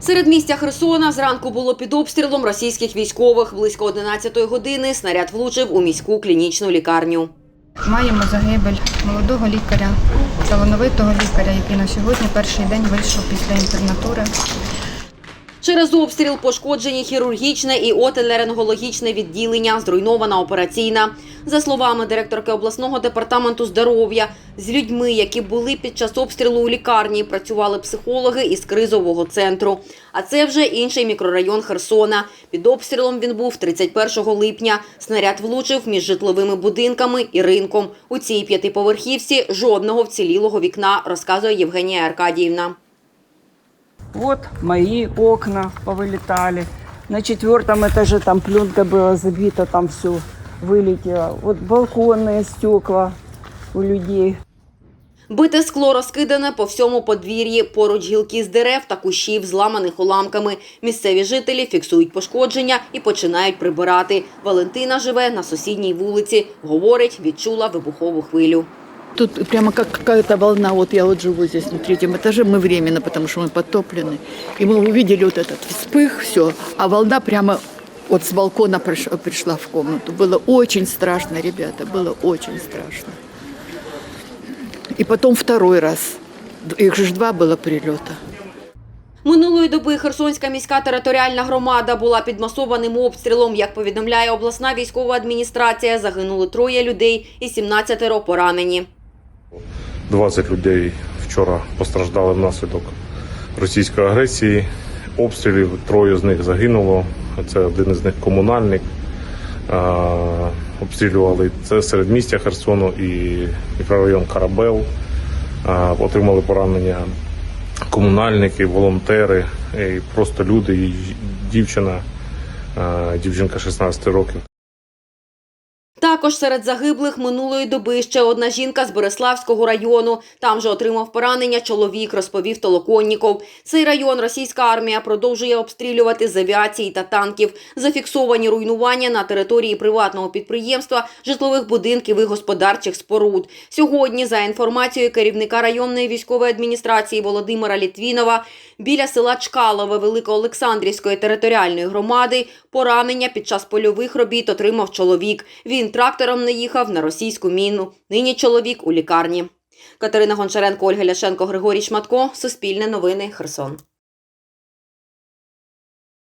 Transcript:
Серед містя Херсона зранку було під обстрілом російських військових. Близько 11 години снаряд влучив у міську клінічну лікарню. Маємо загибель молодого лікаря, талановитого лікаря, який на сьогодні перший день вийшов після інтернатури. Через обстріл пошкоджені хірургічне і отоларингологічне відділення, зруйнована операційна. За словами директорки обласного департаменту здоров'я, з людьми, які були під час обстрілу у лікарні, працювали психологи із кризового центру. А це вже інший мікрорайон Херсона. Під обстрілом він був 31 липня. Снаряд влучив між житловими будинками і ринком. У цій п'ятиповерхівці жодного вцілілого вікна, розказує Євгенія Аркадіївна. Вот мои окна повылетали. На четвертом этаже там пленка была забита, там все вылетело. Вот балконные стекла у людей. Бите скло розкидане по всьому подвір'ї, поруч гілки з дерев та кущів, зламаних уламками. Місцеві жителі фіксують пошкодження і починають прибирати. Валентина живе на сусідній вулиці. Говорить, відчула вибухову хвилю. Тут прямо как какая-то волна. Вот я вот живу здесь на третьем этаже. Мы временно, потому что мы подтоплены. И мы увидели вот этот вспых, все. А волна прямо вот с балкона приш- пришла в комнату. Было очень страшно, ребята. Было очень страшно. И потом второй раз. Их же ж два было прилета. Минулої доби Херсонська міська територіальна громада була під масованим обстрілом. Як повідомляє обласна військова адміністрація, загинули троє людей і 17 поранені. 20 людей вчора постраждали внаслідок російської агресії. Обстрілів троє з них загинуло. Це один із них комунальник. Обстрілювали це середмістя Херсону і мікрорайон Карабел. Отримали поранення комунальники, волонтери, і просто люди, і дівчина, дівчинка 16 років. Також серед загиблих минулої доби ще одна жінка з Бориславського району. Там же отримав поранення чоловік, розповів Толоконніков. Цей район російська армія продовжує обстрілювати з авіації та танків. Зафіксовані руйнування на території приватного підприємства, житлових будинків і господарчих споруд. Сьогодні, за інформацією керівника районної військової адміністрації Володимира Літвінова, біля села Чкалове Великоолександрівської територіальної громади поранення під час польових робіт отримав чоловік. Він трактором не їхав на російську міну. Нині чоловік у лікарні. Катерина Гончаренко, Ольга Ляшенко, Григорій Шматко. Суспільне новини. Херсон.